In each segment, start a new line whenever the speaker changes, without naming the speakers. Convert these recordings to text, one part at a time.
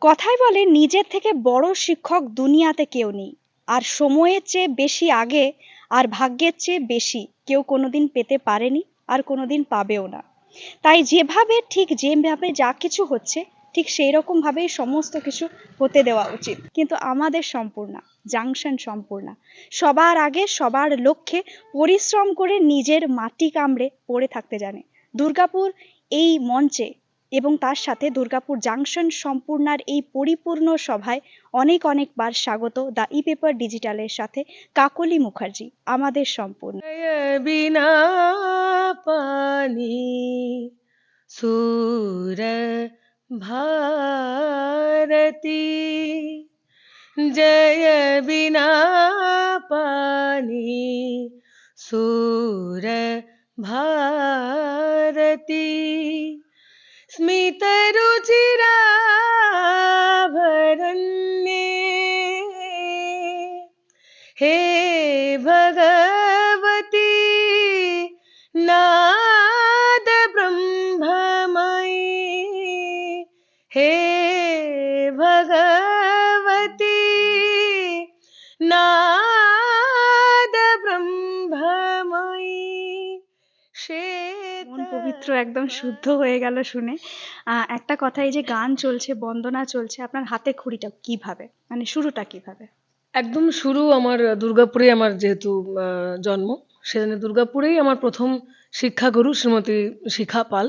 কথায় বলে নিজের থেকে বড় শিক্ষক দুনিয়াতে কেউ নেই। আর সময়ের চেয়ে বেশি আগে আর ভাগ্যের চেয়ে বেশি কেউ কোনোদিন পেতে পারেনি আর কোনোদিন পাবেও না। তাই যেভাবে ঠিক যেভাবে যা কিছু হচ্ছে, ঠিক সেই রকম ভাবেই সমস্ত কিছু হতে দেওয়া উচিত। কিন্তু আমাদের সম্পূর্ণা, জাংশন সম্পূর্ণা। সবার আগে সবার লক্ষ্যে পরিশ্রম করে নিজের মাটি কামড়ে পড়ে থাকতে জানে। দুর্গাপুর এই মঞ্চে এবং তার সাথে দুর্গাপুর জাংশন সম্পূর্ণার এই পরিপূর্ণ সভায় অনেক অনেকবার স্বাগত দ্য ই পেপার ডিজিটালের সাথে কাকলি মুখার্জি আমাদের সম্পূর্ণ
जय बिना पानी सूर भारती जय बिना पानी सूर भारती
സ്മിതരുചിരാ পবিত্র একদম শুদ্ধ হয়ে গেল শুনে। একটা কথা এই যে গান চলছে, বন্দনা চলছে, আপনার হাতে খড়িটা কীভাবে? মানে শুরুটা কীভাবে?
একদম শুরু আমার দুর্গাপুরে আমার যেহেতু জন্ম সেখানে দুর্গাপুরেই আমার প্রথম শিক্ষাগুরু শ্রীমতী শিখা পাল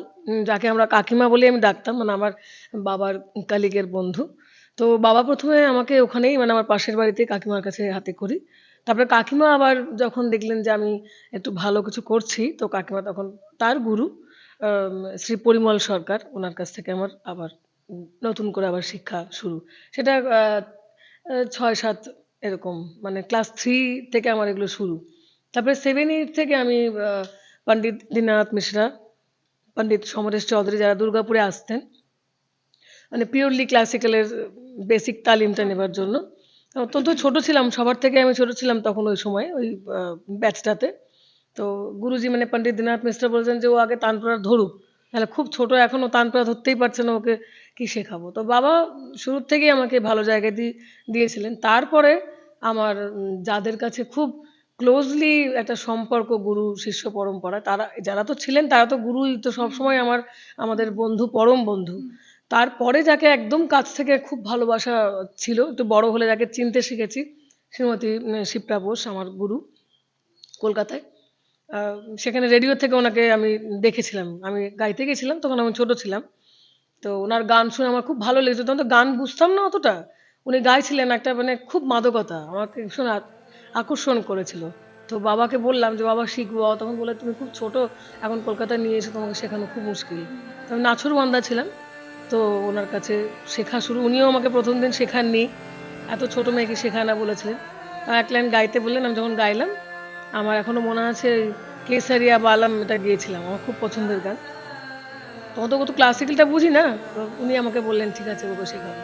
যাকে আমরা কাকিমা বলে আমি ডাকতাম মানে আমার বাবার কালিগের বন্ধু। তো বাবা প্রথমে আমাকে ওখানেই মানে আমার পাশের বাড়িতে কাকিমার কাছে হাতে করি তারপরে কাকিমা আবার যখন দেখলেন যে আমি একটু ভালো কিছু করছি, তো কাকিমা তখন তার গুরু। শ্রী পরিমল সরকার ওনার কাছ থেকে আমার আবার নতুন করে আবার শিক্ষা শুরু। সেটা ছয় সাত এরকম মানে ক্লাস থ্রি থেকে আমার এগুলো শুরু। তারপরে সেভেন এইট থেকে আমি পণ্ডিত দীননাথ মিশ্রা, পণ্ডিত সমরেশ চৌধুরী যারা দুর্গাপুরে আসতেন মানে পিওরলি ক্লাসিক্যালের বেসিক তালিমটা নেবার জন্য। অত্যন্ত ছোট ছিলাম, সবার থেকে আমি ছোট ছিলাম তখন ওই সময়, ওই ব্যাচটাতে তো গুরুজি মানে পণ্ডিত দীননাথ মিশ্রা বলছেন যে ও আগে তানপুরা ধরুক। তাহলে খুব ছোট, এখনও তানপুরা ধরতেই পারছে না ওকে কি শেখাবো। তো বাবা শুরুর থেকেই আমাকে ভালো জায়গা দিয়ে দিয়েছিলেন। তারপরে আমার যাদের কাছে খুব ক্লোজলি একটা সম্পর্ক, গুরু, শিষ্য পরম্পরা, তারা, যারা তো ছিলেন, তারা তো গুরুই তো সবসময় আমার, আমাদের বন্ধু, পরম বন্ধু। তারপরে যাকে একদম কাছ থেকে খুব ভালোবাসা ছিল, একটু বড় হলে যাকে চিনতে শিখেছি, শ্রীমতী শিপ্রা বোস আমার গুরু, কলকাতায়। সেখানে রেডিও থেকে ওনাকে আমি দেখেছিলাম। আমি গাইতে গেছিলাম, তখন আমি ছোট ছিলাম। তো ওনার গান শুনে আমার খুব ভালো লেগেছে। তখন তো গান বুঝতাম না অতটা। উনি গাইছিলেন একটা মানে খুব মাদকতা, আমাকে ভীষণ আকর্ষণ করেছিল। তো বাবাকে বললাম যে, বাবা, শিখব। তখন বলে তুমি খুব ছোট, এখন কলকাতায় নিয়ে এসে তোমাকে শেখানো খুব মুশকিল। আমি নাছর বান্দা ছিলাম। তো ওনার কাছে শেখা শুরু, উনিও আমাকে প্রথম দিন শেখাননি। এত ছোট মেয়েকে শেখায় না বলেছিলেন। এক লাইন গাইতে বললেন, আমি যখন গাইলাম আমার এখনও মনে আছে কেসারিয়া বালাম এটা গিয়েছিলাম, আমার খুব পছন্দের গান। তখন তো কত ক্লাসিক্যালটা বুঝি না, তো উনি আমাকে বললেন, ঠিক আছে ওকে শেখাবো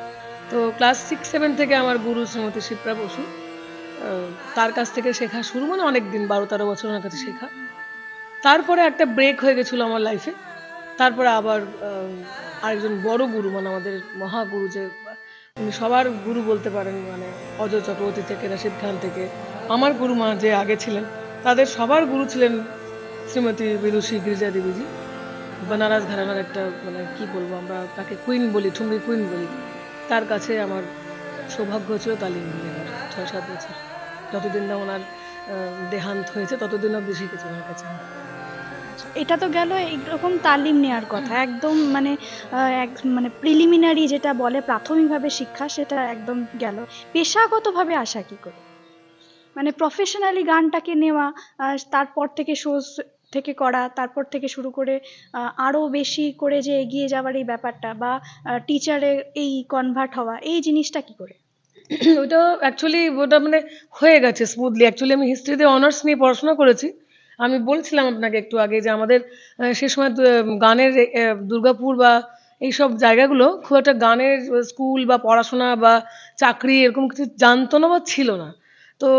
তো ক্লাস সিক্স সেভেন থেকে আমার গুরু শ্রীমতী শিপ্রা বসু তার কাছ থেকে শেখা শুরু মানে অনেক দিন বারো তেরো বছর ওনার কাছে শেখা। তারপরে একটা ব্রেক হয়ে গেছিল আমার লাইফে তারপরে আবার আরেকজন বড় গুরু মানে আমাদের মহাগুরু যে সবার গুরু বলতে পারেন মানে অজয় চক্রবর্তী থেকে রাশিদ খান থেকে। আমার গুরু মা যে আগে ছিলেন, তাদের সবার গুরু ছিলেন শ্রীমতী বিদুষী গিরিজা দেবীজি। বেনারস ঘরানার একটা মানে কি বলব আমরা, তাকে কুইন বলি, ঠুমরি কুইন বলি। তার কাছে আমার সৌভাগ্য ছিল তালিম নেওয়ার, ছয় সাত বছর। যতদিন না ওনার দেহান্ত হয়েছে ততদিন অব্দি শিখেছি ওনার কাছে।
এটা তো গেল এইরকম তালিম নেওয়ার কথা। একদম মানে এক মানে প্রিলিমিনারি যেটা বলে প্রাথমিকভাবে শিক্ষা, সেটা একদম গেল। পেশাগতভাবে আসা কি করে? মানে প্রফেশনালি গানটাকে নেওয়া তারপর থেকে শোজ থেকে করা, তারপর থেকে শুরু করে আরও বেশি করে যে এগিয়ে যাওয়ার এই ব্যাপারটা বা টিচারে এই কনভার্ট হওয়া, এই জিনিসটা কি করে?
ওইটা অ্যাকচুয়ালি ওটা মানে হয়ে গেছে স্মুথলি অ্যাকচুয়ালি আমি হিস্ট্রিতে অনার্স নিয়ে পড়াশোনা করেছি। আমি বলছিলাম আপনাকে একটু আগে যে আমাদের সে সময় গানের দুর্গাপুর বা এইসব জায়গাগুলো খুব একটা গানের স্কুল বা পড়াশোনা বা চাকরি এরকম কিছু জানতো না বা ছিল না। তো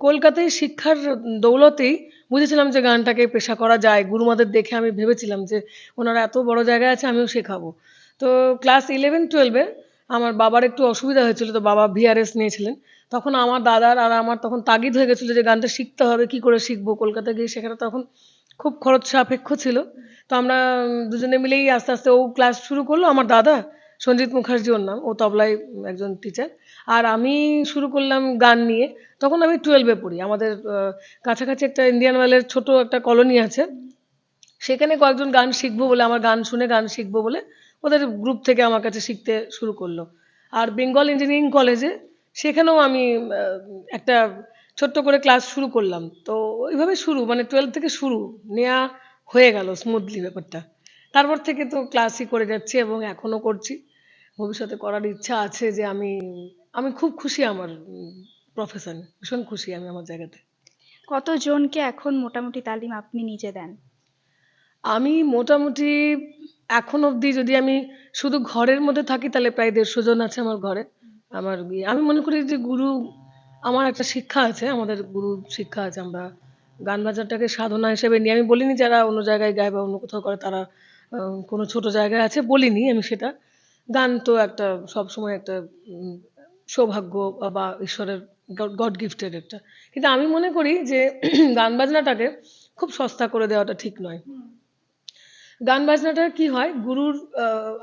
কলকাতায় শিক্ষার দৌলতেই বুঝেছিলাম যে গানটাকে পেশা করা যায়। গুরুমাদের দেখে আমি ভেবেছিলাম যে ওনারা এত বড় জায়গায় আছে, আমিও শেখাবো। তো, ক্লাস ইলেভেন টুয়েলভে আমার বাবার একটু অসুবিধা হয়েছিল, তো বাবা ভিআরএস নিয়েছিলেন। তখন আমার দাদার আর আমার তখন তাগিদ হয়ে গেছিল যে গানটা শিখতে হবে, কি করে শিখব? কলকাতা গিয়ে সেখানে তখন খুব খরচ সাপেক্ষ ছিল। তো আমরা দুজনে মিলেই আস্তে আস্তে ও ক্লাস শুরু করল, আমার দাদা সঞ্জিত মুখার্জি ওর নাম, ও তবলায় একজন টিচার আর আমি শুরু করলাম গান নিয়ে। তখন আমি টুয়েলভে পড়ি। আমাদের কাছাকাছি একটা ইন্ডিয়ান ওয়েলের ছোট একটা কলোনি আছে। সেখানে কয়েকজন গান শিখব বলে, আমার গান শুনে গান শিখব বলে ওদের গ্রুপ থেকে আমার কাছে শিখতে শুরু করল। আর বেঙ্গল ইঞ্জিনিয়ারিং কলেজে সেখানেও আমি একটা ছোট্ট করে ক্লাস শুরু করলাম। তো ওইভাবে শুরু মানে টুয়েলভ থেকে শুরু নেওয়া হয়ে গেল স্মুথলি ব্যাপারটা। তারপর থেকে তো ক্লাসই করে যাচ্ছি এবং এখনও করছি। ভবিষ্যতে করার ইচ্ছা আছে যে আমি আমি খুব খুশি আমার প্রফেশন ভীষণ খুশি আমি আমার জায়গাতে।
কতজনকে এখন মোটামুটি তালিম আপনি নিজে দেন?
আমি মোটামুটি এখন অবধি যদি আমি শুধু ঘরের মধ্যে থাকি তাহলে প্রায় দেড়শো জন আছে আমার ঘরে। আমার আমি মনে করি যে গুরু, আমার একটা শিক্ষা আছে, আমাদের গুরু শিক্ষা আছে, আমরা গান বাজারটাকে সাধনা হিসেবে নিই। আমি বলিনি যারা অন্য জায়গায় গায় বা অন্য কোথাও করে, তারা কোনো ছোট জায়গায় আছে, বলিনি আমি সেটা। গান তো একটা সব সময় একটা সৌভাগ্য বা ঈশ্বরের গড গিফটের একটা। কিন্তু আমি মনে করি যে গান বাজনাটাকে খুব সস্তা করে দেওয়াটা ঠিক নয়। গান বাজনাটা কি হয়? গুরুর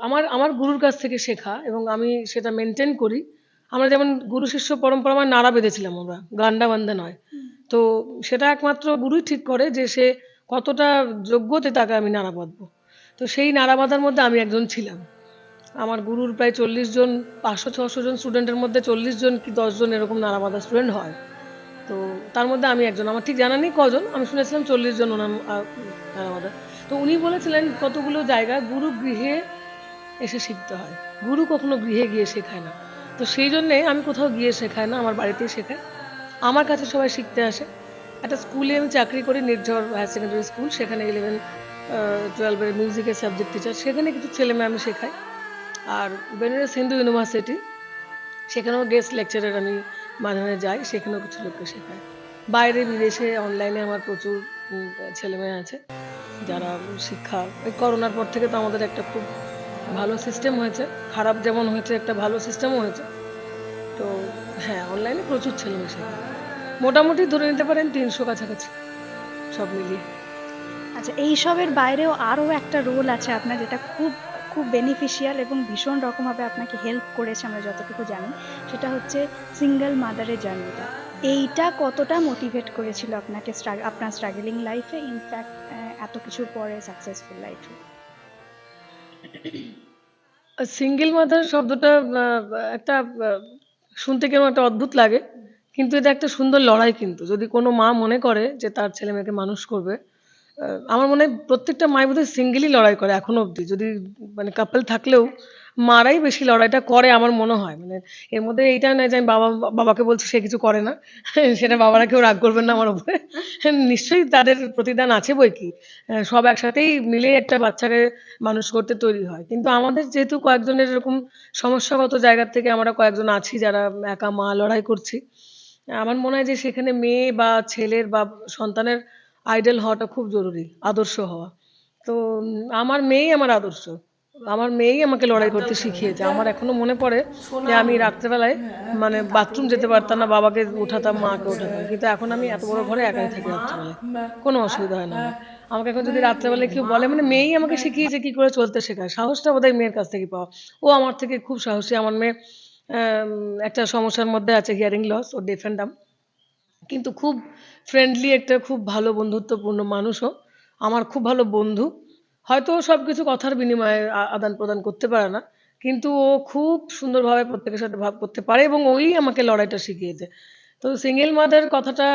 আমার আমার গুরুর কাছ থেকে শেখা এবং আমি সেটা মেনটেন করি। আমরা যেমন গুরু শিষ্য পরম্পরায় নাড়া বেঁধেছিলাম আমরা গান্ডা বান্ধা নয়। তো সেটা একমাত্র গুরুই ঠিক করে যে সে কতটা যোগ্যতে তাকে আমি নাড়া বাঁধবো। তো সেই নাড়া বাঁধার মধ্যে আমি একজন ছিলাম। আমার গুরুর প্রায় চল্লিশ জন পাঁচশো ছশো জন স্টুডেন্টের মধ্যে চল্লিশ জন কি দশ জন এরকম নাড়া বাঁধা স্টুডেন্ট হয়। তো তার মধ্যে আমি একজন। আমার ঠিক জানা নেই কজন আমি শুনেছিলাম চল্লিশ জন ওনার নাড়া বাঁধা। তো উনি বলেছিলেন কতগুলো জায়গা গুরু গৃহে এসে শিখতে হয়। গুরু কখনো গৃহে গিয়ে শেখায় না। তো সেই জন্যে আমি কোথাও গিয়ে শেখাই না আমার বাড়িতেই শেখাই আমার কাছে সবাই শিখতে আসে। একটা স্কুলে আমি চাকরি করি নির্ঝর হায়ার সেকেন্ডারি স্কুল। সেখানে ইলেভেন টুয়েলভের মিউজিকের সাবজেক্ট টিচার সেখানে কিছু ছেলে মেয়ে আমি শেখাই। আর বেনারস হিন্দু ইউনিভার্সিটি সেখানেও গেস্ট লেকচারের আমি মাঝে মাঝে যাই। সেখানেও কিছু লোককে শেখাই। বাইরে বিদেশে অনলাইনে আমার প্রচুর উম, ছেলে মেয়ে আছে। যারা শিক্ষা, এই করোনার পর থেকে তো আমাদের একটা খুব ভালো সিস্টেম হয়েছে। খারাপ যেমন হয়েছে, একটা ভালো সিস্টেমও হয়েছে। তো হ্যাঁ অনলাইনে প্রচুর ছেলে মেয়ে শেখায় মোটামুটি ধরে নিতে পারেন তিনশো কাছাকাছি, সব মিলিয়ে।
আচ্ছা এইসবের বাইরেও আরও একটা রোল আছে আপনার, যেটা খুব খুব বেনিফিশিয়াল এবং ভীষণ রকমভাবে আপনাকে হেল্প করেছে আমরা যতটুকু জানি, সেটা হচ্ছে সিঙ্গেল মাদারের জার্নিটা এইটা কতটা মোটিভেট করেছিল আপনাকে আপনার স্ট্রাগলিং লাইফে ইনফ্যাক্ট এত কিছুর পরে সাকসেসফুল লাইফে
সিঙ্গেল মাদার শব্দটা একটা শুনতে কেমন একটা অদ্ভুত লাগে, কিন্তু এটা একটা সুন্দর লড়াই কিন্তু। যদি কোনো মা মনে করে যে তার ছেলে মেয়েকে মানুষ করবে আমার মনে হয় প্রত্যেকটা মায়ের বোধহয় সিঙ্গেলই লড়াই করে এখনও অবধি। যদি মানে কাপল থাকলেও মারাই বেশি লড়াইটা করে আমার মনে হয়। মানে এর মধ্যে এইটা নয় যে আমি বাবা, বাবাকে বলছি সে কিছু করে না। সেটা বাবারা কেউ রাগ করবেন না আমার উপরে। নিশ্চয়ই তাদের প্রতিদান আছে বই কি। সব একসাথেই মিলে একটা বাচ্চাকে মানুষ করতে তৈরি হয়। কিন্তু আমাদের যেহেতু কয়েকজনের এরকম সমস্যাগত জায়গার থেকে আমরা কয়েকজন আছি যারা একা মা লড়াই করছি, আমার মনে হয় যে সেখানে মেয়ে বা ছেলের বা সন্তানের আইডল হওয়াটা খুব জরুরি, আদর্শ হওয়া। তো আমার মেয়েই আমার আদর্শ। আমার মেয়েই আমাকে লড়াই করতে শিখিয়েছে। আমার এখনও মনে পড়ে যে আমি রাত্রেবেলায় মানে বাথরুম যেতে পারতাম না বাবাকে উঠাতাম মাকে উঠাতাম। কিন্তু এখন আমি এত বড় ঘরে একাই থাকি রাত্রেবেলায়। কোনো অসুবিধা হয় না আমাকে এখন যদি রাত্রেবেলায় কেউ বলে মানে মেয়েই আমাকে শিখিয়েছে কি করে চলতে শেখায়। সাহসটা বোধহয় মেয়ের কাছ থেকে পাওয়া। ও আমার থেকে খুব সাহসী। আমার মেয়ে একটা সমস্যার মধ্যে আছে হিয়ারিং লস ও ডেফ অ্যান্ড ডাম কিন্তু খুব ফ্রেন্ডলি একটা খুব ভালো বন্ধুত্বপূর্ণ মানুষও। আমার খুব ভালো বন্ধু। হয়তো ও সবকিছু কথার বিনিময়ে আদান প্রদান করতে পারে না, কিন্তু ও খুব সুন্দরভাবে প্রত্যেকের সাথে ভাব করতে পারে এবং ওই আমাকে লড়াইটা শিখিয়েছে তো সিঙ্গেল মাদার কথাটা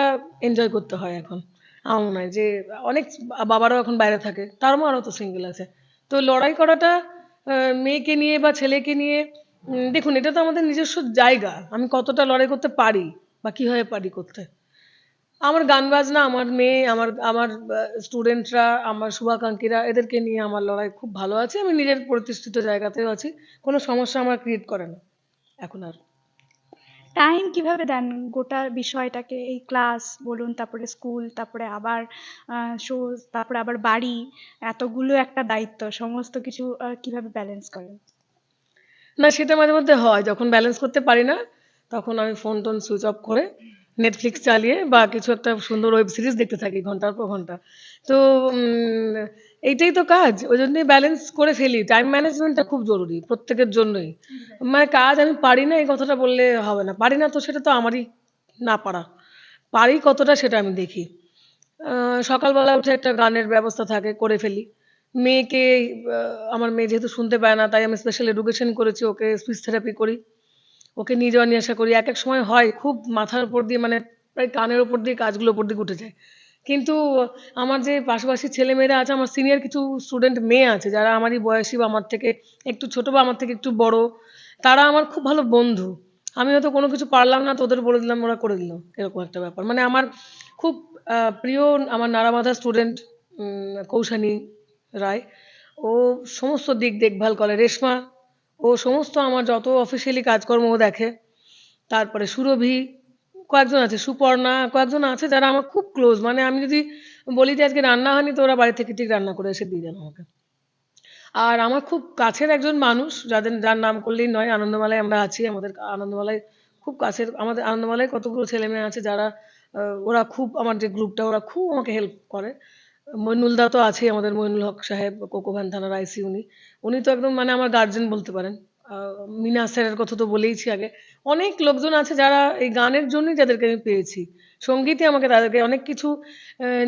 এনজয় করতে হয় এখন। আমার মনে হয় যে অনেক বাবারাও এখন বাইরে থাকে তার মারও তো সিঙ্গেল আছে। তো লড়াই করাটা মেয়েকে নিয়ে বা ছেলেকে নিয়ে দেখুন এটা তো আমাদের নিজস্ব জায়গা। আমি কতটা লড়াই করতে পারি বা কীভাবে পারি করতে? আমার গান বাজনা আমার মেয়ে আমার আমার স্টুডেন্টরা আমার শুভাকাঙ্ক্ষীরা এদেরকে নিয়ে আমার লড়াই খুব ভালো আছে। আমি নিজের প্রতিষ্ঠিত জায়গাতেও আছি। কোনো সমস্যা আমার ক্রিয়েট করে না। এখন আর।
টাইম কীভাবে দেন গোটা বিষয়টাকে? এই ক্লাস বলুন তারপরে স্কুল তারপরে আবার শো তারপরে আবার বাড়ি এতগুলো একটা দায়িত্ব সমস্ত কিছু কীভাবে ব্যালেন্স করেন?
না সেটা মাঝে মধ্যে হয়। যখন ব্যালেন্স করতে পারি না তখন আমি ফোন টোন সুইচ অফ করে নেটফ্লিক্স চালিয়ে বা কিছু একটা সুন্দর ওয়েব সিরিজ দেখতে থাকি ঘণ্টার পর ঘণ্টা। তো এইটাই তো কাজ। ওই জন্যই ব্যালেন্স করে ফেলি। টাইম ম্যানেজমেন্টটা খুব জরুরি প্রত্যেকের জন্যই। মানে কাজ আমি পারি না, এই কথাটা বললে হবে না। পারি না তো সেটা তো আমারই না পারা। পারি কতটা সেটা আমি দেখি। সকালবেলা উঠে একটা গানের ব্যবস্থা থাকে, করে ফেলি। মেয়েকে আমার মেয়ে যেহেতু শুনতে পায় না, তাই আমি স্পেশাল এডুকেশন করেছি, ওকে স্পিচ থেরাপি করি। ওকে নিয়ে যাওয়া নিয়ে আসা করি। এক এক সময় হয়, খুব মাথার উপর দিয়ে মানে প্রায় কানের উপর দিয়ে কাজগুলো উপর দিকে উঠে যায়। কিন্তু আমার যে পাশাপাশি ছেলেমেয়েরা আছে, আমার সিনিয়র কিছু স্টুডেন্ট মেয়ে আছে, যারা আমারই বয়সী বা আমার থেকে একটু ছোট বা আমার থেকে একটু বড়, তারা আমার খুব ভালো বন্ধু। আমি হয়তো কোনো কিছু পারলাম না তোদের বলে দিলাম, ওরা করে দিল। এরকম একটা ব্যাপার। মানে আমার খুব প্রিয় আমার নারামাধা স্টুডেন্ট কৌশানী রায়। ও সমস্ত দিক দেখভাল করে। রেশমা ও সমস্ত আমার যত অফিসিয়ালি কাজকর্ম ও দেখে, তারপরে সুরভি, কয়েকজন আছে, সুপর্ণা, কয়েকজন আছে যারা আমার খুব ক্লোজ মানে আমি যদি বলি যে আজকে রান্না হয়নি, তো ওরা বাড়ি থেকে ঠিক রান্না করে এসে দিয়ে দেন আমাকে। আর আমার খুব কাছের একজন মানুষ, যাদের, যার নাম করলেই নয়, আনন্দমালায় আমরা আছি, আমাদের আনন্দমালায় খুব কাছের, আমাদের আনন্দমালায় কতগুলো ছেলে মেয়ে আছে যারা ওরা খুব, আমার যে গ্রুপটা ওরা খুব আমাকে হেল্প করে। মইনুল দা তো আছে আমাদের মইনুল হক সাহেব কোকোভান থানার আইসি উনি। উনি তো একদম মানে আমার গার্জেন বলতে পারেন। মিনা স্যারের কথা তো বলেইছি আগে। অনেক লোকজন আছে যারা এই গানের জন্যই যাদেরকে আমি পেয়েছি। সঙ্গীতই আমাকে তাদেরকে অনেক কিছু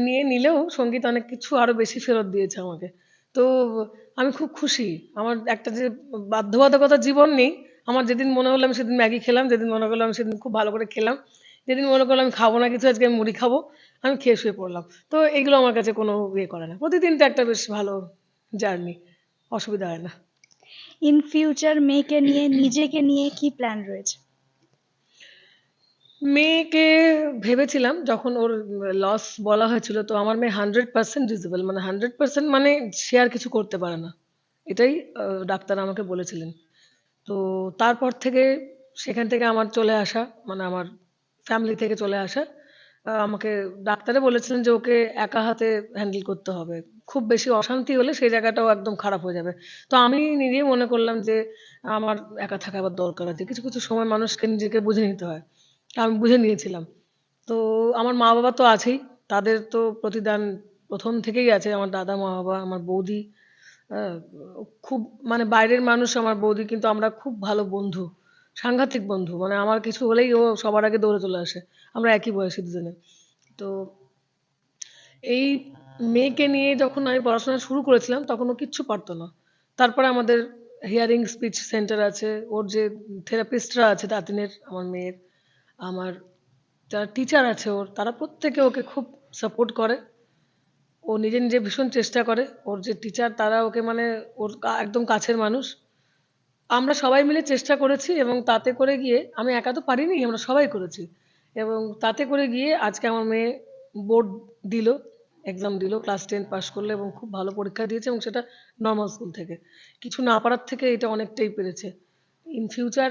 নিয়ে নিলেও সংগীত অনেক কিছু আরও বেশি ফেরত দিয়েছে আমাকে। তো আমি খুব খুশি। আমার একটা যে বাধ্যবাধকতা জীবন নেই, আমার যেদিন মনে হলো আমি সেদিন ম্যাগি খেলাম, যেদিন মনে করলাম আমি সেদিন খুব ভালো করে খেলাম যেদিন মনে করলাম আমি খাব না কিছু আজকে আমি মুড়ি খাব আমি খেয়ে শুয়ে পড়লাম। তো এগুলো আমার কাছে কোনো ইয়ে করে না। প্রতিদিনটা একটা বেশ ভালো জার্নি অসুবিধা হয় না।
ইন ফিউচার মেয়েকে নিয়ে নিজেকে নিয়ে কি প্ল্যান রয়েছে?
মেয়েকে ভেবেছিলাম যখন ওর লস বলা হয়েছিল তো আমার মেয়ে হান্ড্রেড পার্সেন্ট ডিজেবল মানে হান্ড্রেড পার্সেন্ট মানে সে আর কিছু করতে পারে না। এটাই ডাক্তার আমাকে বলেছিলেন। তো তারপর থেকে সেখান থেকে আমার চলে আসা মানে আমার ফ্যামিলি থেকে চলে আসা। আমাকে ডাক্তারে বলেছিলেন যে ওকে একা হাতে হ্যান্ডেল করতে হবে। খুব বেশি অশান্তি হলে সেই জায়গাটাও একদম খারাপ হয়ে যাবে। তো আমি নিজেই মনে করলাম যে আমার একা থাকা আবার দরকার আছে। কিছু কিছু সময় মানুষকে নিজেকে বুঝে নিতে হয়। আমি বুঝে নিয়েছিলাম। তো আমার মা বাবা তো আছেই। তাদের তো প্রতিদান প্রথম থেকেই আছে। আমার দাদা মা বাবা আমার বৌদি। খুব মানে বাইরের মানুষ আমার বৌদি, কিন্তু আমরা খুব ভালো বন্ধু। সাংঘাতিক বন্ধু। মানে আমার কিছু হলেই ও সবার আগে দৌড়ে চলে আসে। আমরা একই বয়সী দুজনে। তো এই মেয়েকে নিয়ে যখন আমি পড়াশোনা শুরু করেছিলাম, তখন ও কিচ্ছু পারতো না। তারপরে আমাদের হিয়ারিং স্পিচ সেন্টার আছে। ওর যে থেরাপিস্টরা আছে, তাতিনের, আমার মেয়ের, আমার যারা টিচার আছে ওর, তারা প্রত্যেকে ওকে খুব সাপোর্ট করে। ও নিজে নিজে ভীষণ চেষ্টা করে। ওর যে টিচার তারা ওকে মানে ওর একদম কাছের মানুষ। আমরা সবাই মিলে চেষ্টা করেছি এবং তাতে করে গিয়ে আমি একা তো পারিনি আমরা সবাই করেছি। এবং তাতে করে গিয়ে আজকে আমার মেয়ে বোর্ড দিল এক্সাম দিল ক্লাস টেন পাস করল এবং খুব ভালো পরীক্ষা দিয়েছে এবং সেটা নর্মাল স্কুল থেকে। কিছু না পারার থেকে এটা অনেকটাই পেরেছে। ইন ফিউচার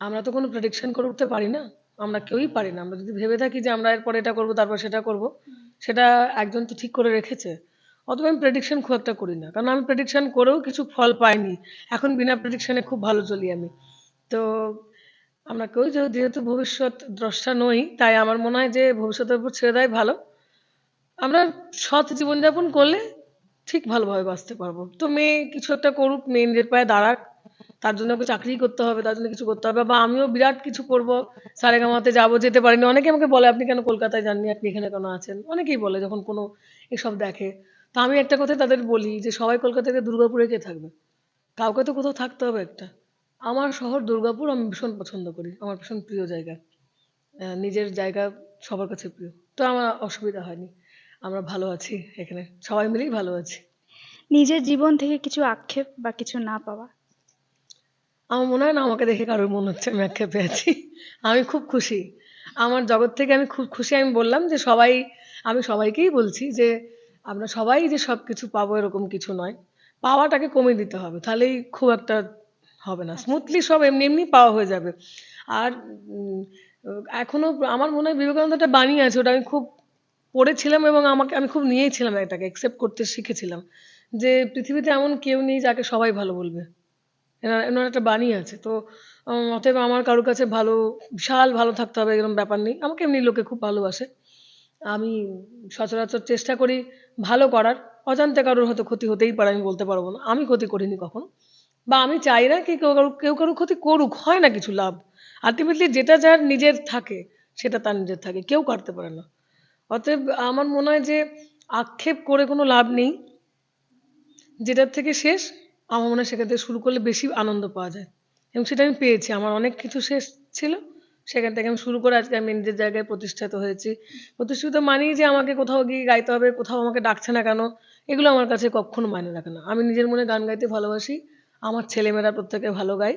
আমরা তো কোনো প্রেডিকশন করে উঠতে পারি না আমরা কেউই পারি না। আমরা যদি ভেবে থাকি যে আমরা এরপর এটা করব তারপর সেটা করব সেটা একজন তো ঠিক করে রেখেছে। অথবা আমি প্রেডিকশন খুব একটা করি না। কারণ আমি প্রেডিকশন করেও কিছু ফল পাইনি। এখন বিনা প্রেডিকশনে খুব ভালো চলি আমি। তো আমরা কেউ যেহেতু ভবিষ্যৎ দ্রষ্টা নই, তাই আমার মনে হয় যে ভবিষ্যতের উপর ছেড়ে দেয় ভালো। আমরা সৎ জীবনযাপন করলে ঠিক ভালোভাবে বাঁচতে পারব। তো মেয়ে কিছু একটা করুক, মেয়ে নিজের পায়ে দাঁড়াক, তার জন্য ওকে চাকরি করতে হবে, তার জন্য কিছু করতে হবে। বা আমিও বিরাট কিছু করব সারেগামাতে যাব, যেতে পারিনি। অনেকে আমাকে বলে, আপনি কেন কলকাতায় যাননি? আপনি এখানে কেন আছেন? অনেকেই বলে, যখন কোনো এসব দেখে। তো আমি একটা কথা তাদের বলি যে সবাই কলকাতা থেকে দুর্গাপুরে কে থাকবে? কাউকে তো কোথাও থাকতে হবে একটা। আমার শহর দুর্গাপুর আমি ভীষণ পছন্দ করি। আমার ভীষণ প্রিয় জায়গা। নিজের জায়গা সবার কাছে প্রিয়। তো আমার অসুবিধা হয়নি। আমরা ভালো আছি এখানে। সবাই মিলেই ভালো আছি।
নিজের জীবন থেকে কিছু আক্ষেপ বা কিছু না পাওয়া?
আমার মনে হয় না আমাকে দেখে কারোর মনে হচ্ছে আমি আক্ষেপে আছি আমি খুব খুশি। আমার জগৎ থেকে আমি খুব খুশি। আমি বললাম যে সবাই আমি সবাইকেই বলছি যে আমরা সবাই যে সব কিছু পাবো এরকম কিছু নয়। পাওয়াটাকে কমিয়ে দিতে হবে তাহলেই খুব একটা হবে না। স্মুথলি সব এমনি এমনি পাওয়া হয়ে যাবে। আর উম, এখনও আমার মনে হয় বিবেকানন্দ একটা বাণী আছে ওটা আমি খুব পড়েছিলাম এবং আমাকে আমি খুব নিয়েছিলাম এটাকে অ্যাকসেপ্ট করতে শিখেছিলাম। যে পৃথিবীতে এমন কেউ নেই যাকে সবাই ভালো বলবে। এনার একটা বাণী আছে তো অতএব আমার কারোর কাছে ভালো বিশাল ভালো থাকতে হবে এরকম ব্যাপার নেই। আমাকে এমনি লোকে খুব ভালোবাসে। আমি সচরাচর চেষ্টা করি ভালো করার। অজান্তে কারোর হয়তো ক্ষতি হতেই পারে, আমি বলতে পারব না। আমি ক্ষতি করিনি কখনো। বা আমি চাই না কি কেউ কারও কেউ কারও ক্ষতি করুক, হয় না কিছু লাভ। আলটিমেটলি যেটা যার নিজের থাকে, সেটা তার নিজের থাকে, কেউ কাটতে পারে না। অতএব আমার মনে হয় যে আক্ষেপ করে কোনো লাভ নেই। যেটার থেকে শেষ, আমার মনে হয় সেখান থেকে শুরু করলে বেশি আনন্দ পাওয়া যায়। এবং সেটা আমি পেয়েছি, আমার অনেক কিছু শেষ ছিল। সেখান থেকে আমি শুরু করে আজকে আমি নিজের জায়গায় প্রতিষ্ঠিত হয়েছি। প্রতিষ্ঠিত মানেই যে আমাকে কোথাও গিয়ে গাইতে হবে, কোথাও আমাকে ডাকছে না কেন, এগুলো আমার কাছে কখনো মানে রাখে না। আমি নিজের মনে গান গাইতে ভালোবাসি, আমার ছেলেমেয়েরা প্রত্যেকে ভালো গায়।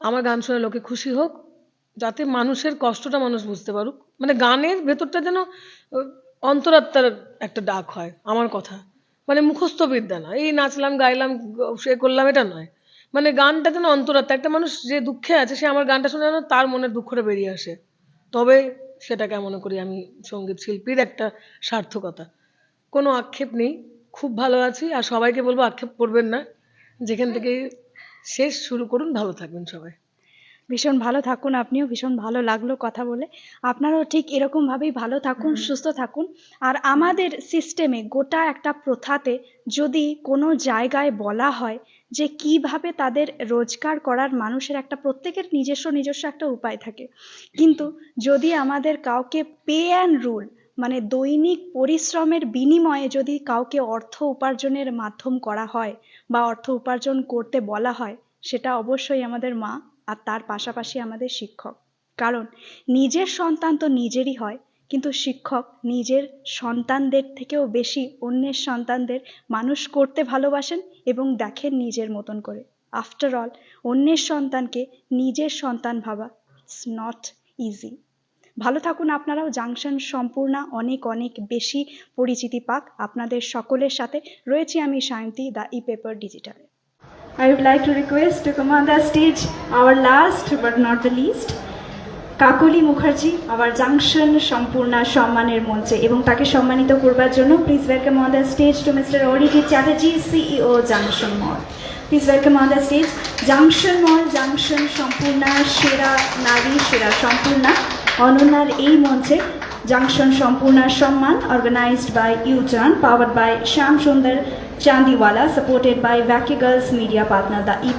আমার গান শুনে লোকে খুশি হোক, যাতে মানুষের কষ্টটা মানুষ বুঝতে পারুক। মানে গানের ভেতরটা যেন, অন্তরাত্মার একটা ডাক হয়, আমার কথা। মানে মুখস্থ বিদ্যা না। এই নাচলাম, গাইলাম সে করলাম, এটা নয়। মানে গানটা যেন অন্তরাত্মা, একটা মানুষ যে দুঃখে আছে, সে আমার গানটা শুনে যেন তার মনের দুঃখটা বেরিয়ে আসে। তবে সেটাকে মনে করি আমি সংগীত শিল্পীর একটা সার্থকতা। কোনো আক্ষেপ নেই, খুব ভালো আছি, আর সবাইকে বলব আক্ষেপ করবেন না। যেখান থেকে শেষ শুরু করুন, ভালো থাকবেন সবাই।
ভীষণ ভালো থাকুন আপনিও ভীষণ ভালো লাগল কথা বলে। আপনারাও ঠিক এরকমভাবেই ভালো থাকুন সুস্থ থাকুন। আর আমাদের সিস্টেমে গোটা একটা প্রথাতে যদি কোনো জায়গায় বলা হয় যে কীভাবে তাদের রোজগার করার মানুষের একটা প্রত্যেকের নিজস্ব নিজস্ব একটা উপায় থাকে। কিন্তু যদি আমাদের কাউকে পে অ্যান্ড রুল মানে দৈনিক পরিশ্রমের বিনিময়ে যদি কাউকে অর্থ উপার্জনের মাধ্যম করা হয় বা অর্থ উপার্জন করতে বলা হয় সেটা অবশ্যই আমাদের মা আর তার পাশাপাশি আমাদের শিক্ষক। কারণ নিজের সন্তান তো নিজেরই হয়, কিন্তু শিক্ষক নিজের সন্তানদের থেকেও বেশি অন্যের সন্তানদের মানুষ করতে ভালোবাসেন এবং দেখেন নিজের মতন করে। আফটার অল অন্যের সন্তানকে নিজের সন্তান ভাবা ইটস নট ইজি ভালো থাকুন আপনারাও, জাংশন সম্পূর্ণা অনেক অনেক বেশি পরিচিতি পাক। আপনাদের সকলের সাথে রয়েছি আমি সায়ন্তী, দ্য ই পেপার ডিজিটালে।
I would like to request to come on the stage our last but not the least Kakoli Mukherjee আবার জাংশন সম্পূর্ণা সম্মানের মঞ্চে এবং তাকে সম্মানিত করবার জন্য please welcome on the stage to mister Arijit Chatterjee CEO Junction mall please welcome on the stage Junction mall Junction Sampurna সেরা নারী সেরা সম্পূর্ণা অনন্যার এই মঞ্চে জাংশন সম্পূর্ণার সম্মান organised by U turn powered by Shyam Sundar Chandiwala supported by ভ্যাকি girls media partner the E